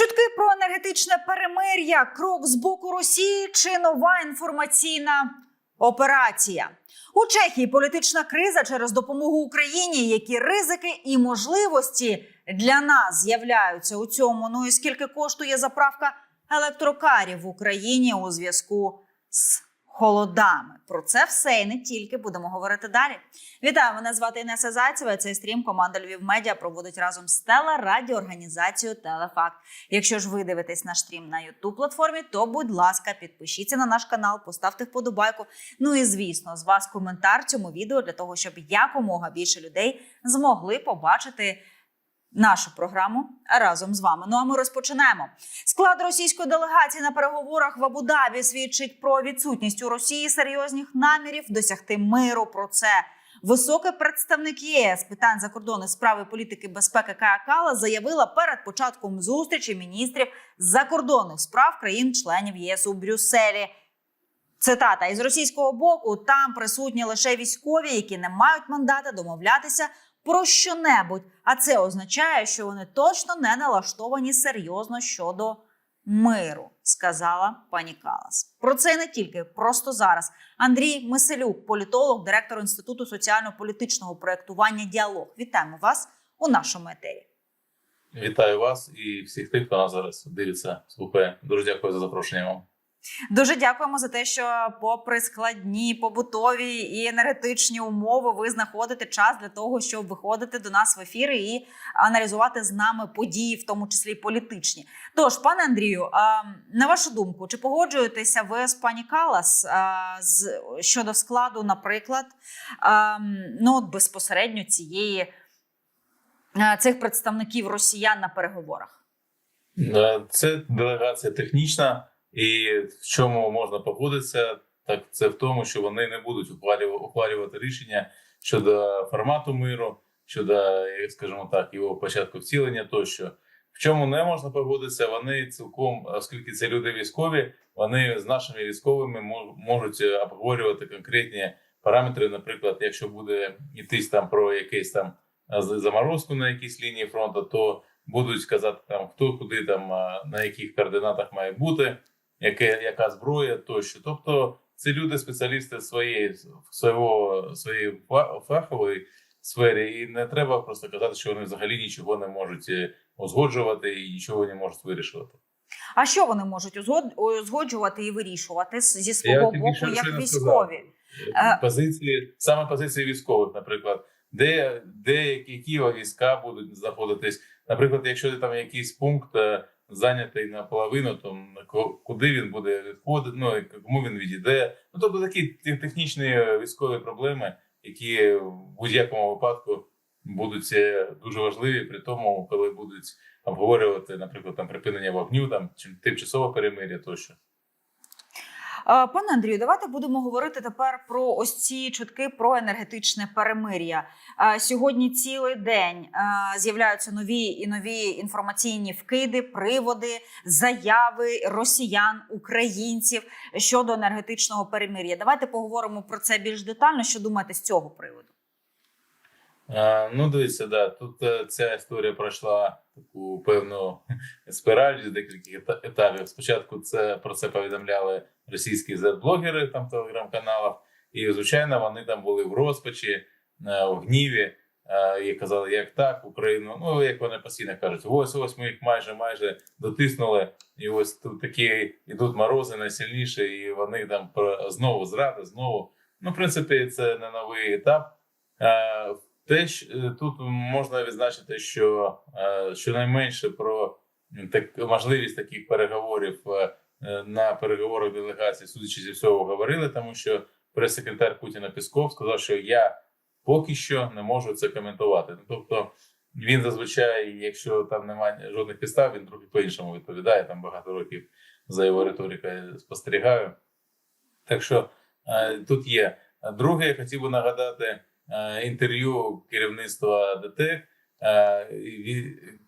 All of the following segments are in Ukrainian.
Чутки про енергетичне перемир'я, крок з боку Росії чи нова інформаційна операція. У Чехії політична криза через допомогу Україні. Які ризики і можливості для нас з'являються у цьому? Ну і скільки коштує заправка електрокарів в Україні у зв'язку з холодами? Про це все і не тільки будемо говорити далі. Вітаю, мене звати Інеса Зайцева. Цей стрім команда Львів Медіа проводить разом з телерадіоорганізацією Телефакт. Якщо ж ви дивитесь наш стрім на youtube платформі, то будь ласка, підпишіться на наш канал, поставте вподобайку. Ну і звісно, з вас коментар цьому відео для того, щоб якомога більше людей змогли побачити. Нашу програму разом з вами. Ну а ми розпочинаємо. Склад російської делегації на переговорах в Абу-Дабі свідчить про відсутність у Росії серйозних намірів досягти миру. Про це високий представник ЄС питань закордонних справ і політики безпеки Кая Кала заявила перед початком зустрічі міністрів закордонних справ країн-членів ЄС у Брюсселі. Цитата із російського боку там присутні лише військові, які не мають мандата домовлятися про що-небудь. А це означає, що вони точно не налаштовані серйозно щодо миру, сказала пані Калас. Про це не тільки просто зараз. Андрій Миселюк, політолог, директор інституту соціально-політичного проєктування Діалог. Вітаємо вас у нашому етері. Вітаю вас і всіх тих, хто нас зараз дивиться, слухає. Дуже дякую за запрошення вам. Дуже дякуємо за те, що, попри складні побутові і енергетичні умови, ви знаходите час для того, щоб виходити до нас в ефіри і аналізувати з нами події, в тому числі політичні. Тож, пане Андрію, на вашу думку, чи погоджуєтеся ви з пані Калас щодо складу, наприклад, ну от безпосередньо цієї цих представників росіян на переговорах? Е, Це делегація технічна, і в чому можна погодитися, так це в тому, що вони не будуть ухвалювати, рішення щодо формату миру, щодо, скажімо так, його початку вцілення тощо. В чому не можна погодитися, вони цілком, оскільки це люди військові, вони з нашими військовими мож- можуть е, обговорювати конкретні параметри. Наприклад, якщо буде йтись там про якийсь там е, заморозку на якійсь лінії фронту, то будуть казати там хто куди там на яких координатах має бути, яке яка зброя тощо. Тобто це люди, спеціалісти своєї свого своєї фа- фахової сфері, і не треба просто казати, що вони взагалі нічого не можуть е, узгоджувати і нічого не можуть вирішувати. А що вони можуть узгод- узгоджувати і вирішувати зі свого тільки боку, що як військові? Е. Позиції саме позиції військових, наприклад, де, де які війська будуть знаходитись. Наприклад, якщо там якийсь пункт е, зайнятий наполовину, там куди він буде відходити, ну кому він відійде. Ну тобто такі технічні е, військові проблеми, які в будь-якому випадку будуть е, дуже важливі, при тому, коли будуть обговорювати, наприклад, там припинення вогню, там тимчасове перемир'я тощо. Е, Пане Андрію, давайте будемо говорити тепер про ось ці чутки про енергетичне перемир'я. Е, Сьогодні цілий день е, з'являються нові і нові інформаційні вкиди, приводи, заяви росіян, українців щодо енергетичного перемир'я. Давайте поговоримо про це більш детально. Що думаєте з цього приводу? Ну, дивіться, да, тут ця історія пройшла таку певну спираль з декількох етапів. Спочатку це про це повідомляли російські зет-блогери там в телеграм-каналах, і звичайно, вони там були в розпачі, е, в гніві. е, І казали, як так, Україну. Ну як вони постійно кажуть, ось ось ми їх майже майже дотиснули, і ось тут такі ідуть морози найсильніші, і вони там знову зрада, знову. Ну, в принципі, це не новий етап. Те, е, тут можна відзначити, що е, щонайменше про так можливість таких переговорів е, на переговорах делегації, судячи зі всього, говорили, тому що прес-секретар Путіна Пісков сказав, що я поки що не можу це коментувати. Ну, тобто він зазвичай, якщо там немає жодних підстав, він трохи по-іншому відповідає. Там багато років за його риторикою спостерігаю. Так що тут є. Друге, я хотів би нагадати інтерв'ю керівництва ДТЕК. Е,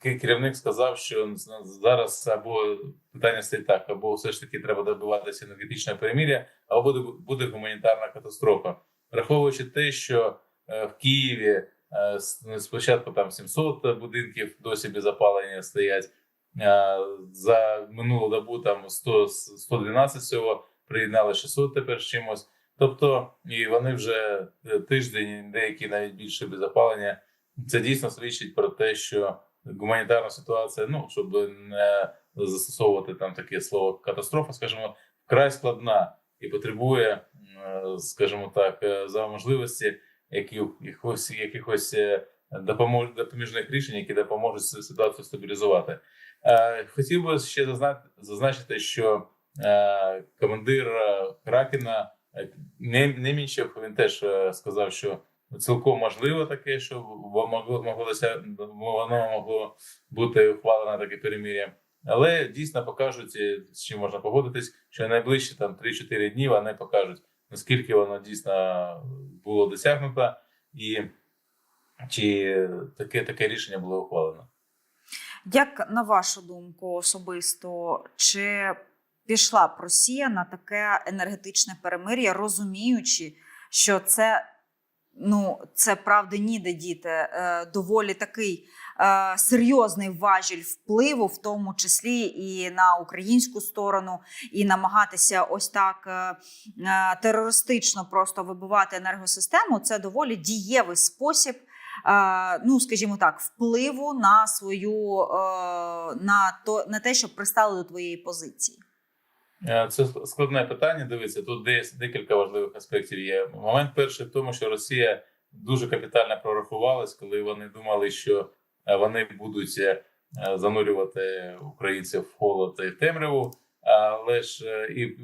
Керівник сказав, що зараз або питання стоїть так, або все ж таки треба добиватися енергетичного перемир'я, або буде, буде гуманітарна катастрофа, враховуючи те, що е, в Києві е, спочатку там 700 будинків досі без опалення стоять. Е, За минулу добу там 100, 112 всього, приєднали 600 тепер з чимось. Тобто, і вони вже е, тиждень, деякі навіть більше без опалення. Це дійсно свідчить про те, що гуманітарна ситуація, ну щоб не застосовувати там таке слово катастрофа, скажімо, вкрай складна і потребує, м, скажімо так, е, за можливості якихось якихось е, допоміжних рішень, які допоможуть ситуацію стабілізувати. Е, Хотів би ще зазна- зазначити, що е, командир е, Кракена е, Немінчев, він теж е, сказав, що цілком можливо таке, що в- могло могло воно могло бути ухвалено таке перемир'я. Але дійсно покажуть, е, з чим можна погодитись, що найближчі там 3-4 дні вони покажуть, наскільки воно дійсно було досягнуто, і чи таке, таке рішення було ухвалено. Як на вашу думку особисто, чи пішла б Росія на таке енергетичне перемир'я, розуміючи, що це ну це правди ніде діти, е, доволі такий е, серйозний важіль впливу, в тому числі і на українську сторону, і намагатися ось так е, терористично просто вибивати енергосистему. Це доволі дієвий спосіб. Ну, скажімо так, впливу на свою на то на те, щоб пристали до твоєї позиції. Е, Це складне питання. Дивіться, тут декілька важливих аспектів є. Момент перший в тому, що Росія дуже капітально прорахувалась, коли вони думали, що е, вони будуть е, занурювати українців в холод і темряву, але ж і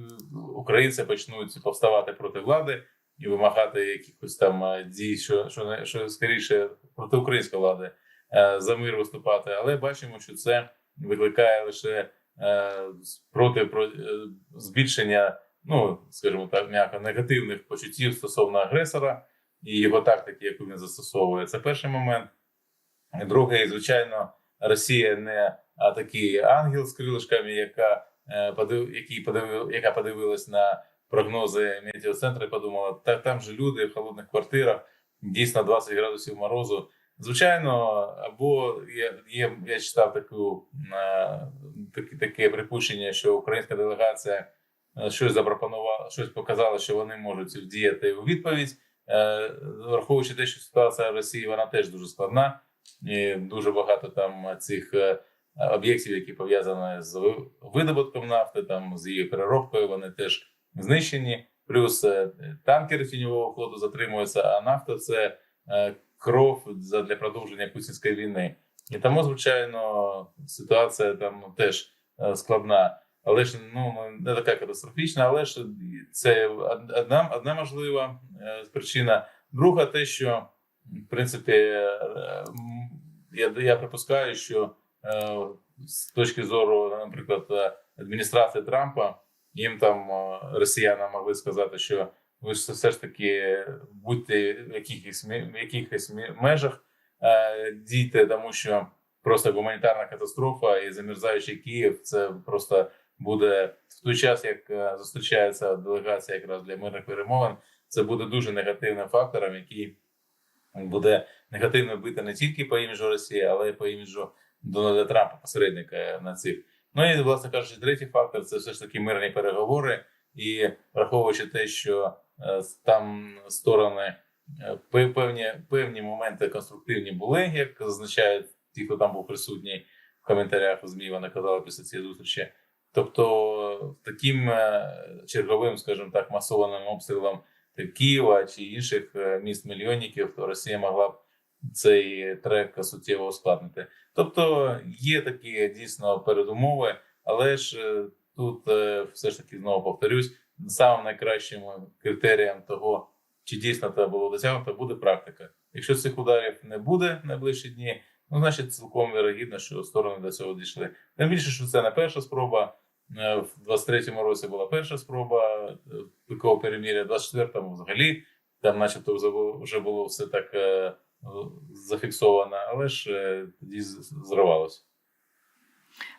українці почнуть повставати проти влади і вимагати якихось там дій, що, що, що скоріше проти української влади за мир виступати. Але бачимо, що це викликає лише проти про е, збільшення, ну скажімо так, м'яко негативних почуттів стосовно агресора і його тактики, яку він застосовує. Це перший момент. Другий, звичайно, Росія не такий ангел з крилишками, яка е, подив, який подивив, яка подивилась на прогнози метеоцентру і подумала, так там же люди в холодних квартирах, дійсно 20 градусів морозу. Звичайно, або є, є я читав таку е, таке, таке припущення, що українська делегація е, щось запропонувала, щось показала, що вони можуть вдіяти у відповідь, Е, враховуючи те, що ситуація в Росії вона теж дуже складна, і дуже багато там цих об'єктів, які пов'язані з видобутком нафти, там з її переробкою, вони теж знищені. Плюс танкери тіньового флоту затримуються, а нафта це кров для продовження путінської війни. І тому, звичайно, ситуація там теж е, складна, але ж ну не така катастрофічна, але ж це одна, одна можлива е, причина. Друга, те, що в принципі е, я, я припускаю, що з точки зору, наприклад, адміністрації Трампа, їм там росіянам могли сказати, що ви ж все ж таки будьте в якихось в якихось межах е, дійте, тому що просто гуманітарна катастрофа і замерзаючий Київ це просто буде в той час, як е, зустрічається делегація якраз для мирних перемовин. Це буде дуже негативним фактором, який буде негативно бити не тільки по іміджу Росії, але й по іміджу Дональда Трампа, посередника на цих. Ну і власне кажучи, третій фактор це все ж таки мирні переговори, і враховуючи те, що там сторони е, певні певні моменти конструктивні були, як зазначають ті, хто там був присутній в коментарях у ЗМІ, вони казали після цієї зустрічі. Тобто, таким е, черговим, скажімо так, масованим обстрілом Києва чи інших е, міст мільйонників, Росія могла б цей трек суттєво ускладнити. Тобто є такі дійсно передумови, але ж е, тут е, все ж таки знову повторюсь, самим найкращим критерієм того, чи дійсно це було досягнуто, буде практика. Якщо цих ударів не буде в найближчі дні, ну значить цілком вірогідно, що сторони до цього дійшли. Тим більше, що це не перша спроба. Е, В 23-му році була перша спроба е, такого переміря, в 24-му взагалі там, начебто, вже було, все так е, зафіксовано, але ж тоді зривалося.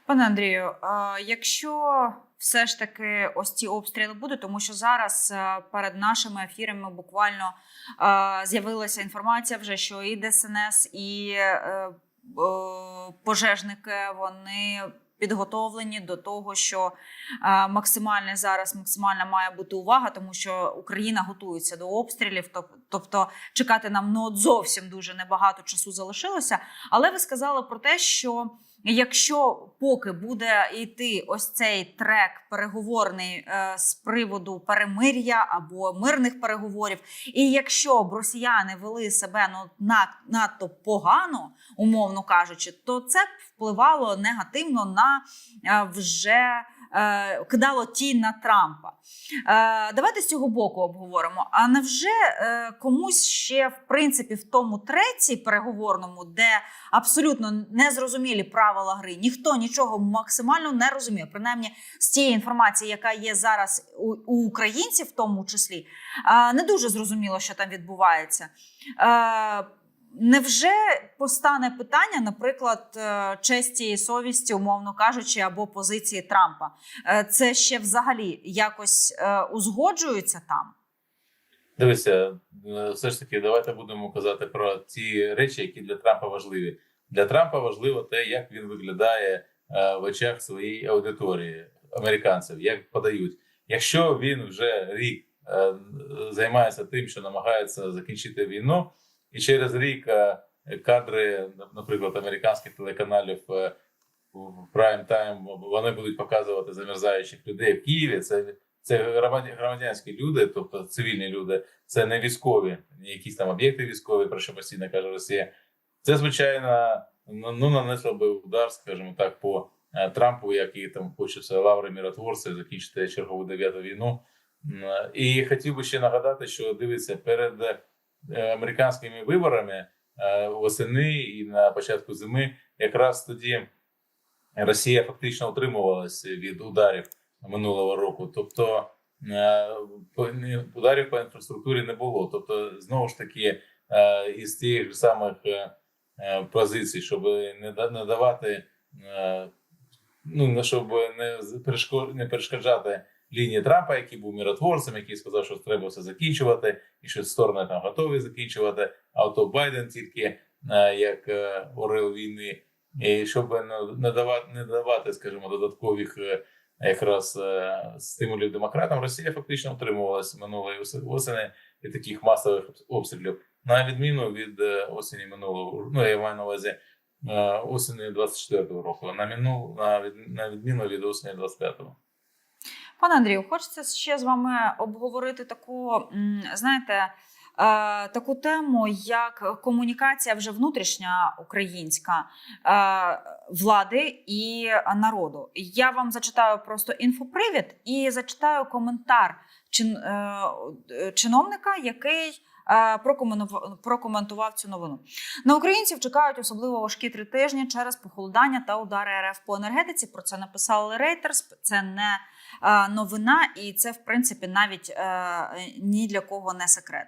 Пане Андрію, а якщо все ж таки ось ці обстріли будуть, тому що зараз е, перед нашими ефірами буквально е, з'явилася інформація вже, що і ДСНС, і е, пожежники вони підготовлені до того, що е, максимальна зараз максимальна має бути увага, тому що Україна готується до обстрілів. тоб- Тобто чекати нам ну зовсім дуже небагато часу залишилося. Але ви сказали про те, що якщо поки буде йти ось цей трек переговорний е, з приводу перемир'я або мирних переговорів, і якщо б росіяни вели себе ну надто погано, умовно кажучи, то це б впливало негативно на е, вже кидало тінь на Трампа. Е, давайте з цього боку обговоримо. А невже е, комусь ще в принципі в тому треці переговорному, де абсолютно незрозумілі правила гри, ніхто нічого максимально не розуміє, принаймні з тієї інформації, яка є зараз у, українців, в тому числі, е, не дуже зрозуміло, що там відбувається. Невже постане питання, наприклад, е, честі і совісті, умовно кажучи, або позиції Трампа? Е, Це ще взагалі якось е, узгоджується там? Дивися, все ж таки, давайте будемо казати про ті речі, які для Трампа важливі. Для Трампа важливо те, як він виглядає в очах своєї аудиторії американців, як подають. Якщо він вже рік займається тим, що намагається закінчити війну, і через рік е, кадри, наприклад, американських телеканалів е, в прайм тайм вони будуть показувати замерзаючих людей в Києві. Це це громадянські люди, тобто цивільні люди, це не військові, не якісь там об'єкти військові, про що постійно каже Росія. Це звичайно ну ну, нанесло би удар, скажімо так, по е, Трампу, який там хоче все лаври миротворця, закінчити чергову дев'яту війну. І хотів би ще нагадати, що дивиться перед американськими виборами е, восени і на початку зими, якраз тоді Росія фактично утримувалася від ударів минулого року. Тобто е, ударів по інфраструктурі не було. Тобто, знову ж таки, е, із тих самих е, е, позицій, щоб не да- не давати, е, ну щоб не перешкоджати лінії Трампа, який був миротворцем, який сказав, що треба все закінчувати, і що сторони там готові закінчувати. А ото Байден тільки е, як е, орел війни, і щоб не- давати, не давати, скажімо, додаткових е, якраз стимулів демократам, Росія фактично утримувалася минулої осені від таких масових обстрілів, на відміну від осені минулого, ну я маю на увазі осені 24-го року, на міну на відміну від осені 25-го. Пане Андрію, хочеться ще з вами обговорити таку, знаєте, е, таку тему, як комунікація вже внутрішня українська е, влади і народу. Я вам зачитаю просто інфопривід і зачитаю коментар чин, е, чиновника, який. Прокоментував, цю новину. На українців чекають особливо важкі три тижні через похолодання та удари РФ по енергетиці. Про це написали Reuters. Це не новина, і це, в принципі, навіть е, ні для кого не секрет.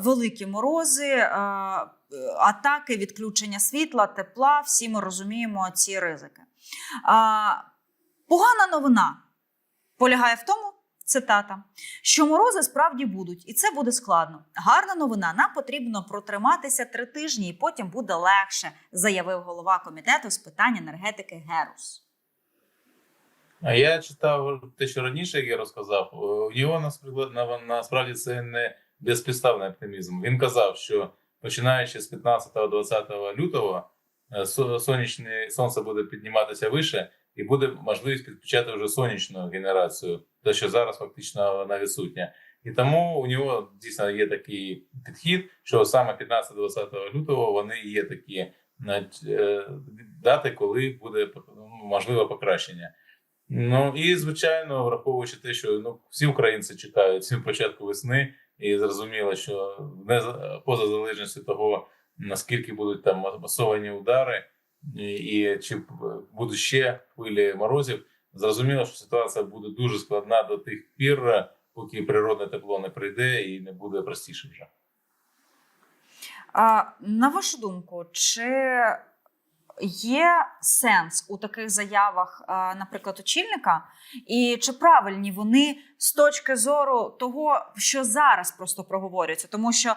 Великі морози, атаки, відключення світла, тепла. Всі ми розуміємо ці ризики. Погана новина полягає в тому. Цитата, що морози справді будуть, і це буде складно. Гарна новина. Нам потрібно протриматися три тижні, і потім буде легше, заявив голова комітету з питань енергетики Герус. А я читав те, що раніше я розказав. У нього насправді, насправді це не безпідставний оптимізм. Він казав, що починаючи з 15-20 лютого е, сонячне сонце буде підніматися вище, і буде можливість підключати вже сонячну генерацію, те, що зараз фактично вона відсутня. І тому у нього дійсно є такий підхід, що саме 15-20 лютого вони є такі е, дати, коли буде ну, можливе покращення. Ну і звичайно, враховуючи те, що ну всі українці чекають початку весни, і зрозуміло, що не за- поза залежністю того, наскільки будуть там масовані удари, і, і чи будуть ще хвилі морозів, зрозуміло, що ситуація буде дуже складна до тих пір, поки природне тепло не прийде і не буде простіше вже. А, на вашу думку, чи є сенс у таких заявах, наприклад, очільника, і чи правильні вони з точки зору того, що зараз просто проговорюється? Тому що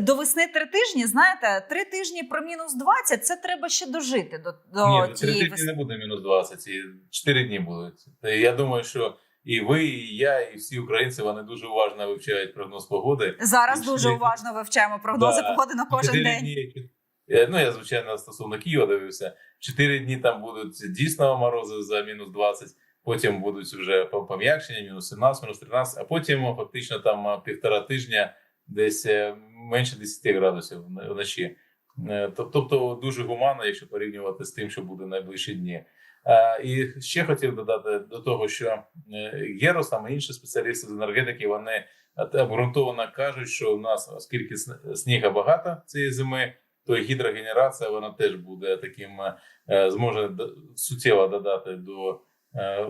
До весни три тижні, знаєте, три тижні про мінус 20, це треба ще дожити до, до Ні, ну, три тижні весни. не буде мінус 20, і 4 дні будуть. Я думаю, що і ви, і я, і всі українці вони дуже уважно вивчають прогноз погоди. Зараз і дуже ще- уважно вивчаємо прогнози Да. погоди на кожен Чотири день. Дні, Е, ну, я, звичайно, стосовно Києва дивився. Чотири дні там будуть дійсно морози за мінус 20, потім будуть вже пом'якшення, мінус 17, мінус 13, а потім фактично там півтора тижня десь е, менше 10 градусів вночі. Е, Тобто дуже гуманно, якщо порівнювати з тим, що буде найближчі дні. Е, І ще хотів додати до того, що е, Єрос там інші спеціалісти з енергетики вони е, обґрунтовано кажуть, що у нас, оскільки сн- снігу багато цієї зими, то і гідрогенерація вона теж буде таким, е, зможе суттєво додати до е,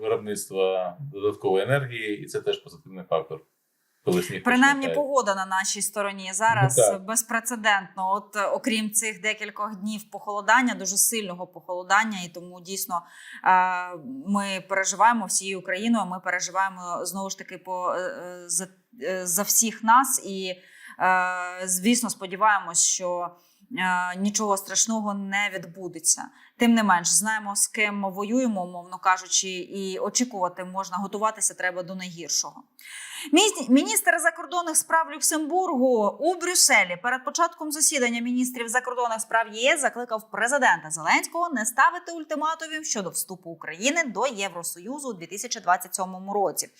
виробництва додаткової енергії, і це теж позитивний фактор. Принаймні, погода на нашій стороні зараз Ну, безпрецедентно. От е, окрім цих декількох днів похолодання, дуже сильного похолодання, і тому дійсно ми переживаємо всією Україною. Ми переживаємо знову ж таки по за, за всіх нас, і звісно, сподіваємось, що. е, Нічого страшного не відбудеться. Тим не менш, знаємо з ким воюємо, умовно кажучи, і очікувати можна готуватися треба до найгіршого. Міністр закордонних справ Люксембургу у Брюсселі перед початком засідання міністрів закордонних справ ЄС закликав президента Зеленського не ставити ультиматумів щодо вступу України до Євросоюзу у 2027 році.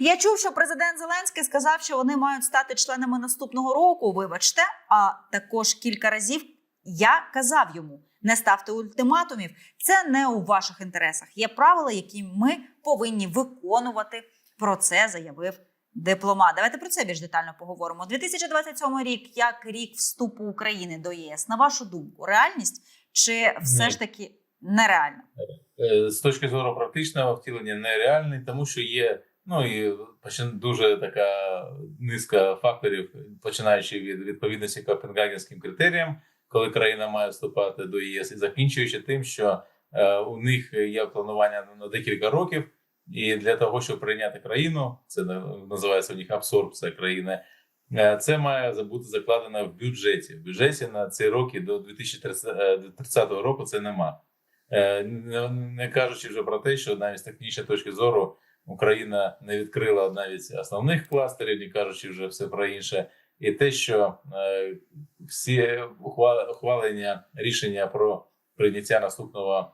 Я чув, що президент Зеленський сказав, що вони мають стати членами наступного року. Вибачте, а також кілька разів я казав йому: не ставте ультиматумів. Це не у ваших інтересах. Є правила, які ми повинні виконувати. Про це заявив дипломат. Давайте про це більш детально поговоримо. 2027 рік як рік вступу України до ЄС. На вашу думку, реальність чи все Ні. ж таки нереально? Е, з точки зору практичного втілення нереальний, тому що є ну і дуже така низка факторів, починаючи від відповідності копенгагенським критеріям, коли країна має вступати до ЄС, і закінчуючи тим, що е, у них є планування на декілька років, і для того, щоб прийняти країну, це на- називається у них абсорбція країни. е, Це має бути закладено в бюджеті. В бюджеті на ці роки до 2030 року це нема. Е, Не, не кажучи вже про те, що навіть з технічної точки зору Україна не відкрила навіть основних кластерів, не кажучи вже все про інше, і те, що е, всі ухва- ухвалення рішення про прийняття наступного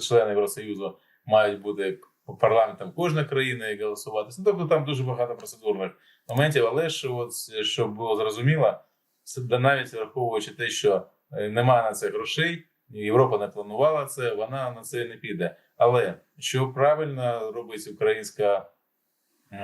члена Євросоюзу мають бути парламентом кожної країни і голосувати. Ну, тобто там дуже багато процедурних моментів, але ж от, щоб було зрозуміло, навіть враховуючи те, що е, немає на це грошей. Європа не планувала це, вона на це не піде. Але що правильно робить українська,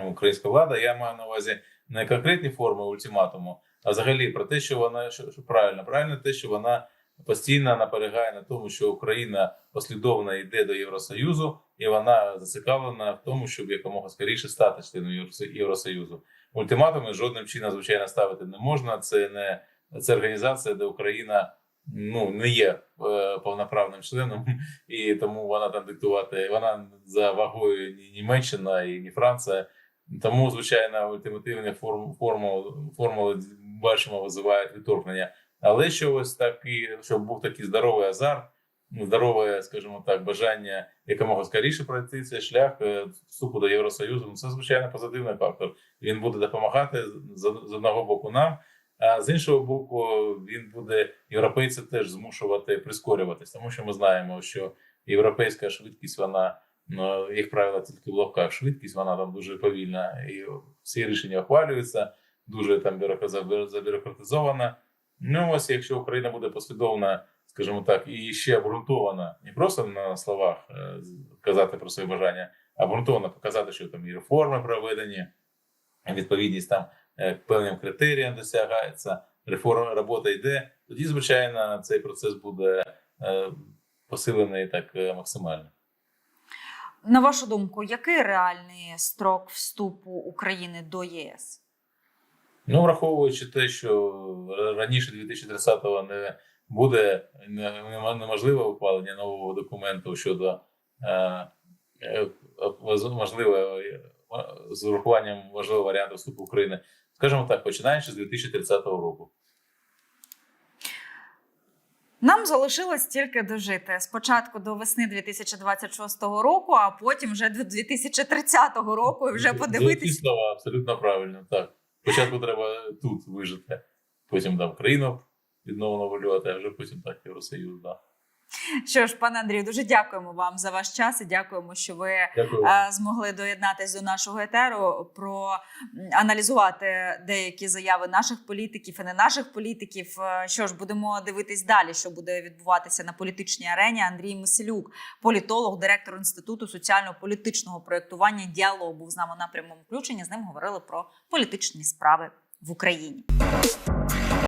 українська влада, я маю на увазі не конкретні форми ультиматуму, а взагалі про те, що вона що, що правильно, правильно те, що вона постійно наполягає на тому, що Україна послідовно йде до Євросоюзу, і вона зацікавлена в тому, щоб якомога скоріше стати членом Євросо- Євросоюзу. Ультиматуми жодним чином, звичайно, ставити не можна. Це не це організація, де Україна ну не є е, повноправним членом, і тому вона там диктувати. Вона за вагою ні Німеччина і ні Франція. Тому, звичайно, ультимативні форм, формули, формули бачимо, визивають відторгнення. Але що ось такий, щоб був такий здоровий азарт, ну, здорове, скажімо так, бажання якомога скоріше пройти цей шлях е, вступу до Євросоюзу, ну це звичайно позитивний фактор. Він буде допомагати з, одного боку нам, а з іншого боку, він буде європейці теж змушувати прискорюватись, тому що ми знаємо, що європейська швидкість, вона як правило, тільки в ловках швидкість, вона там дуже повільна, і всі рішення ухвалюються, дуже там забюрократизована. Ну ось, якщо Україна буде послідовна, скажімо так, і ще обґрунтована, не просто на словах е, казати про свої бажання, а обґрунтовано показати, що там і реформи проведені, відповідність там е, певним критеріям досягається, реформа робота йде. Тоді, звичайно, цей процес буде е, посилений так максимально. На вашу думку, який реальний строк вступу України до ЄС? Ну, враховуючи те, що раніше 2030-го не буде неможливе ухвалення нового документу щодо е, е, можливе е, з урахуванням важливого варіанту вступу України, Скажімо так, починаючи з 2030 року. Нам залишилось тільки дожити спочатку до весни 2026 року, а потім вже до 2030 року, і вже подивитись. слова абсолютно правильно. Так. Спочатку треба тут вижити, потім там країну відновлено волювати, а вже потім так Євросоюз. Да. Що ж, пане Андрію, дуже дякуємо вам за ваш час і дякуємо, що ви Дякую. е, змогли доєднатись до нашого етеру, про аналізувати деякі заяви наших політиків і не наших політиків. Е, Що ж, будемо дивитись далі, що буде відбуватися на політичній арені. Андрій Миселюк, політолог, директор інституту соціально-політичного проєктування діалогу, був з нами на прямому включенні. З ним говорили про політичні справи в Україні.